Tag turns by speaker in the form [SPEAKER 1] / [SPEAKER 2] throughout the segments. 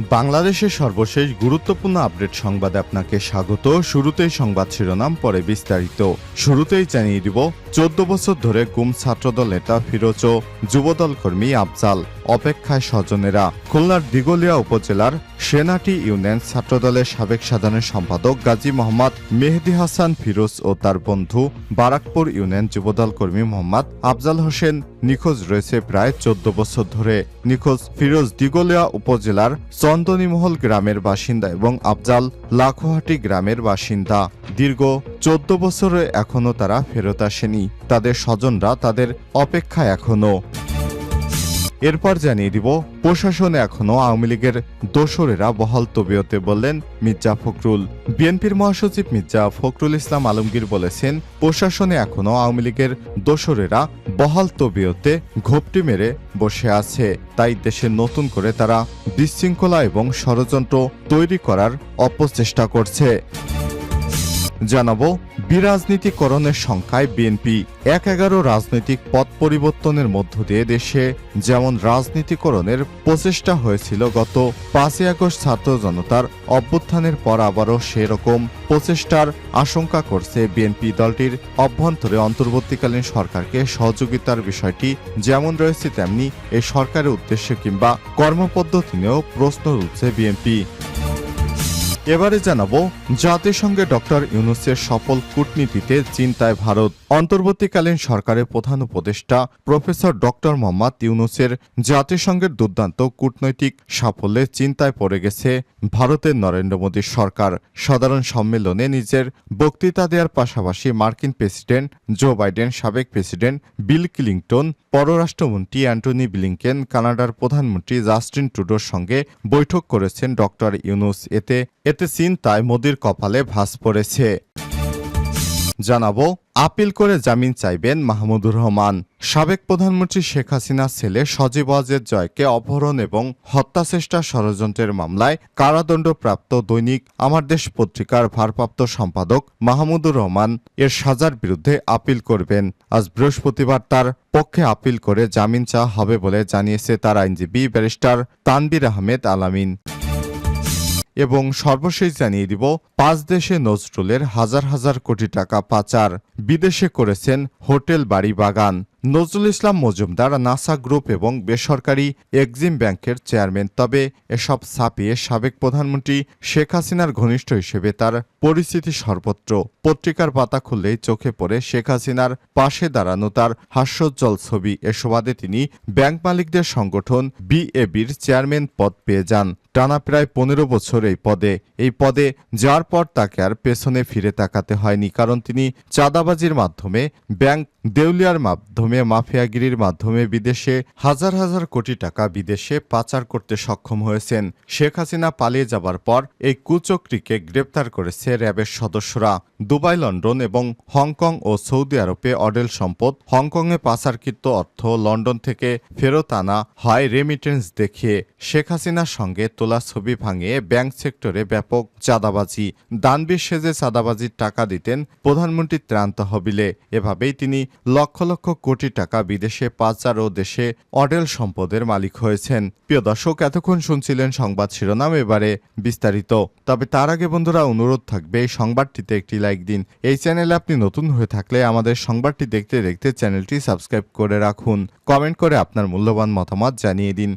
[SPEAKER 1] বাংলাদেশের সর্বশেষ গুরুত্বপূর্ণ আপডেট সংবাদে আপনাকে স্বাগত। শুরুতেই সংবাদ শিরোনাম, পরে বিস্তারিত। শুরুতেই জানিয়ে দিব, চোদ্দ বছর ধরে গুম ছাত্রদল নেতা ফিরোজ যুবদল কর্মী আফজাল। অপেক্ষায় স্বজনেরা। খুলনার দিগলিয়া উপজেলার সেনাটি ইউনিয়ন ছাত্রদলের সাবেক সাধারণ সম্পাদক গাজী মোহাম্মদ মেহেদি হাসান ফিরোজ ও তার বন্ধু বারাকপুর ইউনিয়ন যুবদল কর্মী মোহাম্মদ আফজাল হোসেন নিখোঁজ রয়েছে প্রায় চোদ্দ বছর ধরে। নিখোঁজ ফিরোজ দিগলিয়া উপজেলার চন্দনীমহল গ্রামের বাসিন্দা এবং আফজাল লাখোহাটি গ্রামের বাসিন্দা। দীর্ঘ চোদ্দ বছরে এখনও তারা ফেরত আসেনি। তাদের স্বজনরা তাদের অপেক্ষায় এখনও এরপর জানিয়ে দিব, প্রশাসনে এখনও আওয়ামী লীগের দোসরেরা বহাল তবিয়তে বললেন, মির্জা ফখরুল। বিএনপির মহাসচিব মির্জা ফখরুল ইসলাম আলমগীর বলেছেন, প্রশাসনে এখনও আওয়ামী লীগের দোসরেরা বহাল তবিয়তে ঘোপটি মেরে বসে আছে। তাই দেশে নতুন করে তারা বিশৃঙ্খলা এবং ষড়যন্ত্র তৈরি করার অপচেষ্টা করছে। জানাব, বিরাজনীতিকরণের সংখ্যায় বিএনপি এক এগারো রাজনৈতিক পথ পরিবর্তনের মধ্য দিয়ে দেশে যেমন রাজনীতিকরণের প্রচেষ্টা হয়েছিল গত পাঁচই আগস্ট ছাত্র জনতার অভ্যুত্থানের পর আবারও সেরকম প্রচেষ্টার আশঙ্কা করছে বিএনপি দলটির অভ্যন্তরে অন্তর্বর্তীকালীন সরকারকে সহযোগিতার বিষয়টি যেমন রয়েছে তেমনি এই সরকারের উদ্দেশ্যে কিংবা কর্মপদ্ধতি নিয়েও প্রশ্ন তুলছে বিএনপি। এবারে জানাব, জাতিসংঘে ডক্টর ইউনুসের সফল কূটনীতিতে চিন্তায় ভারত। অন্তর্বর্তীকালীন সরকারের প্রধান উপদেষ্টা প্রফেসর ডক্টর মোহাম্মদ ইউনুসের জাতিসংঘের দুর্দান্ত কূটনৈতিক সাফল্যে চিন্তায় পড়ে গেছে ভারতের নরেন্দ্র মোদীর সরকার। সাধারণ সম্মেলনে নিজের বক্তৃতা দেওয়ার পাশাপাশি মার্কিন প্রেসিডেন্ট জো বাইডেন, সাবেক প্রেসিডেন্ট বিল ক্লিংটন, পররাষ্ট্রমন্ত্রী অ্যান্টনি ব্লিংকেন, কানাডার প্রধানমন্ত্রী জাস্টিন ট্রুডোর সঙ্গে বৈঠক করেছেন ডক্টর ইউনুস। এতে এতে চিন্তায় মোদির কপালে ভাঁজ পড়েছে। জানাব, আপিল করে জামিন চাইবেন মাহমুদুর রহমান। সাবেক প্রধানমন্ত্রী শেখ হাসিনার ছেলে সজীব ওয়াজেদ জয়কে অপহরণ এবং হত্যাচেষ্টা ষড়যন্ত্রের মামলায় কারাদণ্ডপ্রাপ্ত দৈনিক আমার দেশ পত্রিকার ভারপ্রাপ্ত সম্পাদক মাহমুদুর রহমান এর সাজার বিরুদ্ধে আপিল করবেন। আজ বৃহস্পতিবার তার পক্ষে আপিল করে জামিন চাওয়া হবে বলে জানিয়েছে তার আইনজীবী ব্যারিস্টার তানবির আহমেদ আলামিন। এবং সর্বশেষ জানিয়ে দিব পাঁচ দেশে নজরুলের হাজার হাজার কোটি টাকা পাচার। বিদেশে করেছেন হোটেল বাড়ি বাগান। নজরুল ইসলাম মজুমদার নাসা গ্রুপ এবং বেসরকারি এক্সিম ব্যাংকের চেয়ারম্যান। তবে এসব ছাপিয়ে সাবেক প্রধানমন্ত্রী শেখ হাসিনার ঘনিষ্ঠ হিসেবে তার পরিস্থিতি সর্বত্র। পত্রিকার পাতা খুললেই চোখে পড়ে শেখ হাসিনার পাশে দাঁড়ানো তার হাস্যোজ্জ্বল ছবি। এ সুবাদে তিনি ব্যাংক মালিকদের সংগঠন বিএবির চেয়ারম্যান পদ পেয়ে যান। টানা প্রায় পনেরো বছর এই পদে। এই পদে যাওয়ার পর তাকে আর পেছনে ফিরে তাকাতে হয়নি, কারণ তিনি চাঁদাবাজির মাধ্যমে, ব্যাংক দেউলিয়ার মাধ্যমে, মাফিয়াগিরির মাধ্যমে বিদেশে হাজার হাজার কোটি টাকা বিদেশে পাচার করতে সক্ষম হয়েছেন। শেখ হাসিনা পালিয়ে যাবার পর এই কুচক্রিকে গ্রেপ্তার করেছে র্যাবের সদস্যরা। দুবাই, লন্ডন এবং হংকং ও সৌদি আরবে অডেল সম্পদ, হংকংয়ে পাচারকৃত অর্থ লন্ডন থেকে ফেরত আনা হয় রেমিটেন্স দেখিয়ে শেখ হাসিনার সঙ্গে তোলা ছবি ভাঙিয়ে ব্যাংক সেক্টরে ব্যাপক চাঁদাবাজি। দানবীর সেজে চাঁদাবাজির টাকা দিতেন প্রধানমন্ত্রী ত্রাণ তহবিলে। এভাবেই তিনি লক্ষ লক্ষ কোটি টাকা বিদেশে, পাচার ও দেশে অডেল সম্পদের মালিক হয়েছেন। প্রিয় দর্শক, এতক্ষণ শুনছিলেন সংবাদ শিরোনাম, এবারে বিস্তারিত। তবে তার আগে বন্ধুরা, অনুরোধ থাকবে, এই সংবাদটিতে একটি লাইক দিন। এই চ্যানেলে আপনি নতুন হয়ে থাকলে আমাদের সংবাদটি দেখতে দেখতে চ্যানেলটি সাবস্ক্রাইব করে রাখুন। কমেন্ট করে আপনার মূল্যবান মতামত জানিয়ে দিন।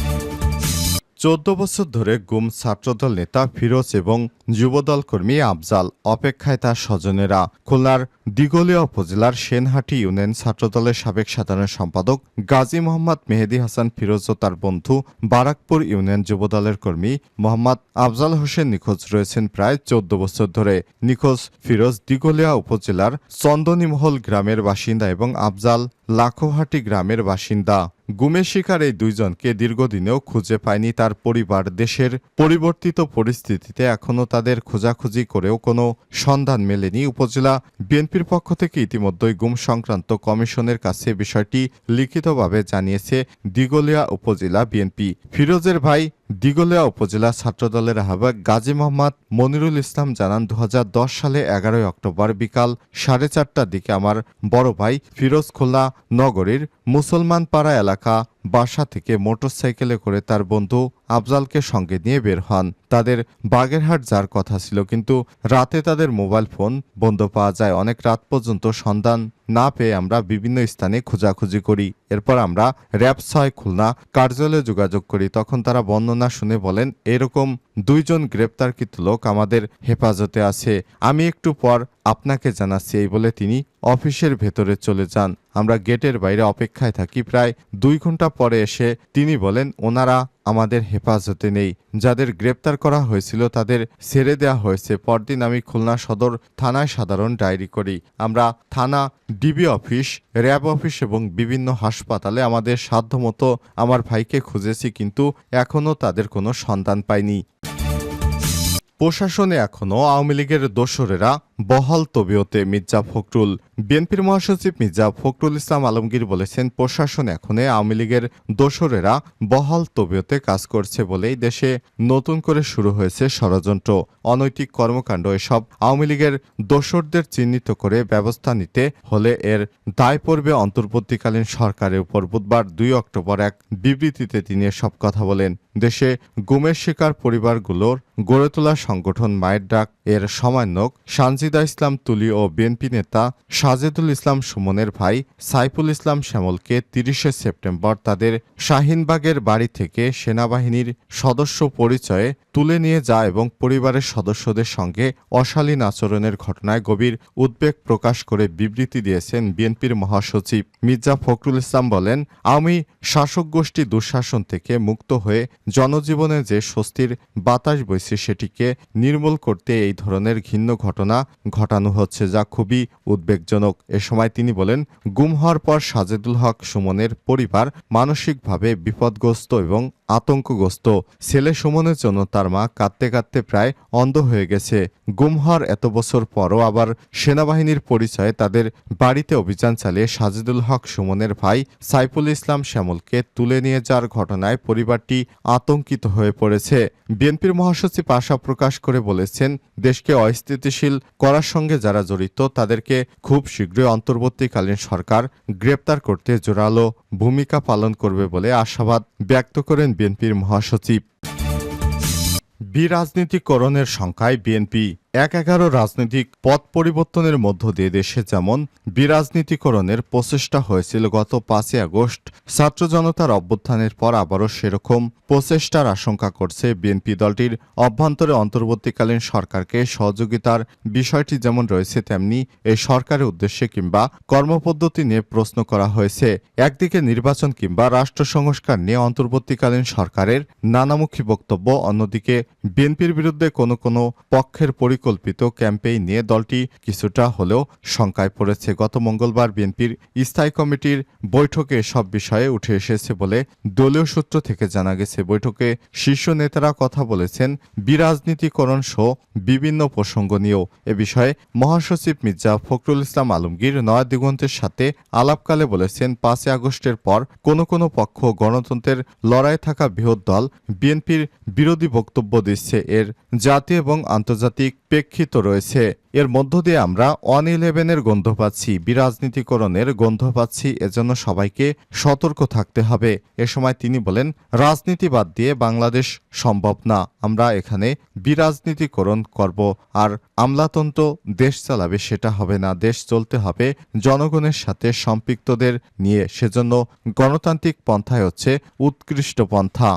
[SPEAKER 1] চোদ্দ বছর ধরে গুম ছাত্রদল নেতা ফিরোজ এবং যুবদল কর্মী আফজাল অপেক্ষায় তার স্বজনেরা। খুলনার দিগলিয়া উপজেলার সেনহাটি ইউনিয়ন ছাত্রদলের সাবেক সাধারণ সম্পাদক গাজী মোহাম্মদ মেহেদি হাসান ফিরোজ ও তার বন্ধু বারাকপুর ইউনিয়ন যুবদলের কর্মী মোহাম্মদ আফজাল হোসেন নিখোঁজ রয়েছেন প্রায় চোদ্দ বছর ধরে। নিখোঁজ ফিরোজ দিগলিয়া উপজেলার চন্দনীমহল গ্রামের বাসিন্দা এবং আফজাল লাখোহাটি গ্রামের বাসিন্দা। গুমের শিকার এই দুইজনকে দীর্ঘদিনেও খুঁজে পায়নি তার পরিবার। দেশের পরিবর্তিত পরিস্থিতিতে এখনও তাদের খোঁজাখুঁজি করেও কোনো সন্ধান মেলেনি উপজেলা বিএনপির পক্ষ থেকে ইতিমধ্যেই গুম সংক্রান্ত কমিশনের কাছে বিষয়টি লিখিতভাবে জানিয়েছে দিগলিয়া উপজেলা বিএনপি। ফিরোজের ভাই দিগলিয়া উপজেলা ছাত্রদলের আহ্বায়ক গাজী মোহাম্মদ মনিরুল ইসলাম জানান দু হাজার দশ সালে এগারোই অক্টোবর বিকাল সাড়ে চারটার দিকে আমার বড় ভাই ফিরোজ খোলা নগরীর মুসলমান পাড়া এলাকা বাসা থেকে মোটরসাইকেলে করে তার বন্ধু আফজালকে সঙ্গে নিয়ে বের হন। তাদের বাগেরহাট যার কথা ছিল, কিন্তু রাতে তাদের মোবাইল ফোন বন্ধ পাওয়া যায়। অনেক রাত পর্যন্ত সন্ধান না পেয়ে আমরা বিভিন্ন স্থানে খোঁজাখুঁজি করি। এরপর আমরা র্যাব ছয় খুলনা কার্যালয়ে যোগাযোগ করি। তখন তারা বর্ণনা শুনে বলেন, এরকম দুইজন গ্রেপ্তারকৃত লোক আমাদের হেফাজতে আছে। আমি একটু পর আপনাকে জানাচ্ছি। এই বলে তিনি অফিসের ভেতরে চলে যান। আমরা গেটের বাইরে অপেক্ষায় থাকি প্রায় দুই ঘণ্টা পরে এসে তিনি বলেন, ওনারা আমাদের হেফাজতে নেই। যাদের গ্রেপ্তার করা হয়েছিল তাদের ছেড়ে দেওয়া হয়েছে। পরদিন আমি খুলনা সদর থানায় সাধারণ ডায়েরি করি। আমরা থানা ডিবি অফিস, র্যাব অফিস এবং বিভিন্ন হাসপাতালে আমাদের সাধ্যমতো আমার ভাইকে খুঁজেছি কিন্তু এখনও তাদের কোনো সন্ধান পাইনি। প্রশাসনে এখনও আওয়ামী লীগের দোসরেরা বহাল তবিয়তে মির্জা ফখরুল। বিএনপির মহাসচিব মির্জা ফখরুল ইসলাম আলমগীর বলেছেন, প্রশাসন এখনে আওয়ামী লীগের দোসরেরা বহাল তবিয়তে কাজ করছে বলেই দেশে নতুন করে শুরু হয়েছে ষড়যন্ত্র। অনৈতিক কর্মকাণ্ড, এসব আওয়ামী লীগের দোসরদের চিহ্নিত করে ব্যবস্থা নিতে হলে এর দায় পড়বে অন্তর্বর্তীকালীন সরকারের উপর। বুধবার দুই অক্টোবর এক বিবৃতিতে তিনি এসব কথা বলেন। দেশে গুমের শিকার পরিবারগুলোর গড়ে তোলা সংগঠন মায়ের ডাক এর সমন্বয়ক সানজিদা ইসলাম তুলি ও বিএনপি নেতা সাজেদুল ইসলাম সুমনের ভাই সাইফুল ইসলাম শ্যামলকে তিরিশে সেপ্টেম্বর তাদের শাহিনবাগের বাড়ি থেকে সেনাবাহিনীর সদস্য পরিচয়ে তুলে নিয়ে যায় এবং পরিবারের সদস্যদের সঙ্গে অশালীন আচরণের ঘটনায় গভীর উদ্বেগ প্রকাশ করে বিবৃতি দিয়েছেন বিএনপির মহাসচিব। মির্জা ফখরুল ইসলাম বলেন, আমি শাসক গোষ্ঠী দুঃশাসন থেকে মুক্ত হয়ে জনজীবনে যে স্বস্তির বাতাস বইছে সেটিকে নির্মূল করতে এই ধরনের ঘিন্ন ঘটনা ঘটানো হচ্ছে যা খুবই উদ্বেগজনক। এ সময় তিনি বলেন, গুম হওয়ার পর সাজেদুল হক সুমনের পরিবার মানসিকভাবে বিপদগ্রস্ত এবং আতঙ্কগ্রস্ত। ছেলে সুমনের জন্য তার মা কাঁদতে কাঁদতে প্রায় অন্ধ হয়ে গেছে। গুম হওয়ার এত বছর পরও আবার সেনাবাহিনীর পরিচয়ে তাদের বাড়িতে অভিযান চালিয়ে সাজিদুল হক সুমনের ভাই সাইফুল ইসলাম শ্যামলকে তুলে নিয়ে যাওয়ার ঘটনায় পরিবারটি আতঙ্কিত হয়ে পড়েছে। বিএনপির মহাসচিব আশা প্রকাশ করে বলেছেন, দেশকে অস্থিতিশীল করার সঙ্গে যারা জড়িত তাদেরকে খুব শীঘ্রই অন্তর্বর্তীকালীন সরকার গ্রেপ্তার করতে জোরালো ভূমিকা পালন করবে বলে আশাবাদ ব্যক্ত করেন বিএনপির মহাসচিব। বিরাজনীতিকরণের সংখ্যায় বিএনপি এক এগারো রাজনৈতিক পথ পরিবর্তনের মধ্য দিয়ে দেশে যেমন বিরাজনীতিকরণের প্রচেষ্টা হয়েছিল গত পাঁচই আগস্ট, ছাত্র জনতার অভ্যুত্থানের পর আবারও সেরকম প্রচেষ্টার আশঙ্কা করছে বিএনপি দলটির অভ্যন্তরে অন্তর্বর্তীকালীন সরকারকে। সহযোগিতার বিষয়টি যেমন রয়েছে তেমনি এই সরকারের উদ্দেশ্যে কিংবা কর্মপদ্ধতি নিয়ে প্রশ্ন করা হয়েছে। একদিকে নির্বাচন কিংবা রাষ্ট্র সংস্কার নিয়ে অন্তর্বর্তীকালীন সরকারের নানামুখী বক্তব্য, অন্যদিকে বিএনপির বিরুদ্ধে কোনো কোনো পক্ষের পরিকল্পিত ক্যাম্পেইন নিয়ে দলটি কিছুটা হলেও শঙ্কায় পড়েছে। গত মঙ্গলবার বিএনপির স্থায়ী কমিটির বৈঠকে সব বিষয়ে উঠে এসেছে বলে দলীয় সূত্র থেকে জানা গেছে। বৈঠকে শীর্ষ নেতারা কথা বলেছেন, বিরাজনীতিকরণ সহ বিভিন্ন প্রসঙ্গ নিয়েও। এ বিষয়ে মহাসচিব মির্জা ফখরুল ইসলাম আলমগীর নয়া দিগন্তের সাথে আলাপকালে বলেছেন, পাঁচই আগস্টের পর কোনো কোনো পক্ষ গণতন্ত্রের লড়াই থাকা বৃহৎ দল বিএনপির বিরোধী বক্তব্য দিচ্ছে। এর জাতীয় এবং আন্তর্জাতিক প্রেক্ষিত রয়েছে। এর মধ্য দিয়ে আমরা ওয়ান ইলেভেনের গন্ধ পাচ্ছি, বিরাজনীতিকরণের গন্ধ পাচ্ছি, এজন্য সবাইকে সতর্ক থাকতে হবে। এ সময় তিনি বলেন, রাজনীতি বাদ দিয়ে বাংলাদেশ সম্ভব না, আমরা এখানে বিরাজনীতিকরণ করব। আর আমলাতন্ত্র দেশ চালাবে সেটা হবে না, দেশ চলতে হবে জনগণের সাথে সম্পৃক্তদের নিয়ে। সেজন্য গণতান্ত্রিক পন্থায় হচ্ছে উৎকৃষ্ট পন্থা।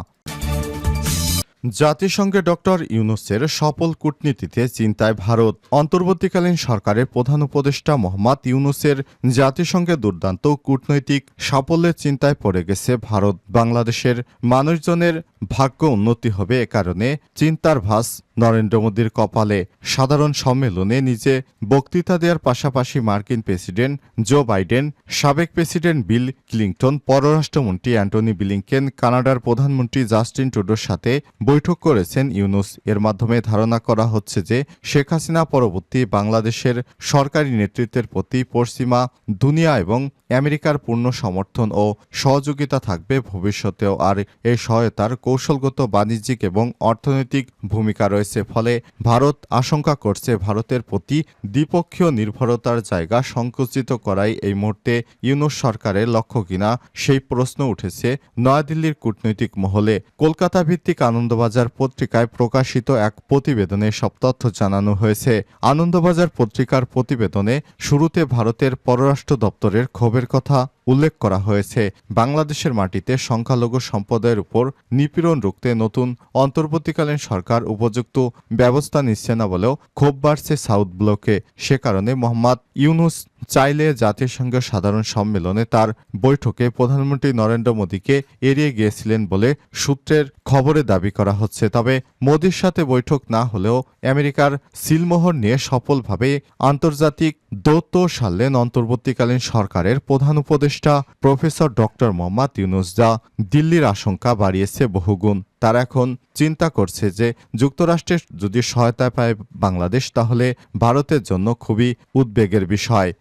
[SPEAKER 1] জাতিসংঘে ডক্টর ইউনুসের সফল কূটনীতিতে চিন্তায় ভারত। অন্তর্বর্তীকালীন সরকারের প্রধান উপদেষ্টা মোহাম্মদ ইউনুসের জাতিসংঘে দুর্দান্ত কূটনৈতিক সাফল্যের চিন্তায় পড়ে গেছে ভারত। বাংলাদেশের মানুষজনের ভাগ্য উন্নতি হবে এ কারণে চিন্তার ভাস নরেন্দ্র মোদীর কপালে। সাধারণ সম্মেলনে নিজে বক্তৃতা দেওয়ার পাশাপাশি মার্কিন প্রেসিডেন্ট জো বাইডেন, সাবেক প্রেসিডেন্ট বিল ক্লিংটন, পররাষ্ট্রমন্ত্রী অ্যান্টনি বিলিংকেন, কানাডার প্রধানমন্ত্রী জাস্টিন ট্রুডোর সাথে বৈঠক করেছেন ইউনুস। এর মাধ্যমে ধারণা করা হচ্ছে যে শেখ হাসিনা পরবর্তী বাংলাদেশের সরকারি নেতৃত্বের প্রতি পশ্চিমা দুনিয়া এবং আমেরিকার পূর্ণ সমর্থন ও সহযোগিতা থাকবে ভবিষ্যতেও। আর এই সহায়তার কৌশলগত, বাণিজ্যিক এবং অর্থনৈতিক ভূমিকা রয়েছে। ফলে ভারত আশঙ্কা করছে ভারতের প্রতি দ্বিপক্ষীয় নির্ভরতার জায়গা সংকুচিত করাই এই মুহূর্তে ইউনুস সরকারের লক্ষ্য কিনা সেই প্রশ্ন উঠেছে নয়াদিল্লির কূটনৈতিক মহলে। কলকাতা ভিত্তিক আনন্দবাজার পত্রিকায় প্রকাশিত এক প্রতিবেদনে সব তথ্য জানানো হয়েছে। আনন্দবাজার পত্রিকার প্রতিবেদনে শুরুতে ভারতের পররাষ্ট্র দপ্তরের ক্ষোভের কথা উল্লেখ করা হয়েছে, বাংলাদেশের মাটিতে সংখ্যালঘু সম্প্রদায়ের উপর নিপীড়ন রুখতে নতুন অন্তর্বর্তীকালীন সরকার উপযুক্ত ব্যবস্থা নিচ্ছে না বলেও ক্ষোভ বাড়ছে সাউথ ব্লকে। সে কারণে মোহাম্মদ ইউনুস চাইলে জাতিসংঘ সাধারণ সম্মেলনে তার বৈঠকে প্রধানমন্ত্রী নরেন্দ্র মোদীকে এড়িয়ে গিয়েছিলেন বলে সূত্রের খবরে দাবি করা হচ্ছে। তবে মোদীর সাথে বৈঠক না হলেও আমেরিকার সিলমোহর নিয়ে সফলভাবে আন্তর্জাতিক দৌত্য সারলেন অন্তর্বর্তীকালীন সরকারের প্রধান উপদেষ্টা প্রফেসর ডক্টর মোহাম্মদ ইউনুস যা দিল্লির আশঙ্কা বাড়িয়েছে বহুগুণ। তারা এখন চিন্তা করছে যে যুক্তরাষ্ট্রের যদি সহায়তা পায় বাংলাদেশ, তাহলে ভারতের জন্য খুবই উদ্বেগের বিষয়।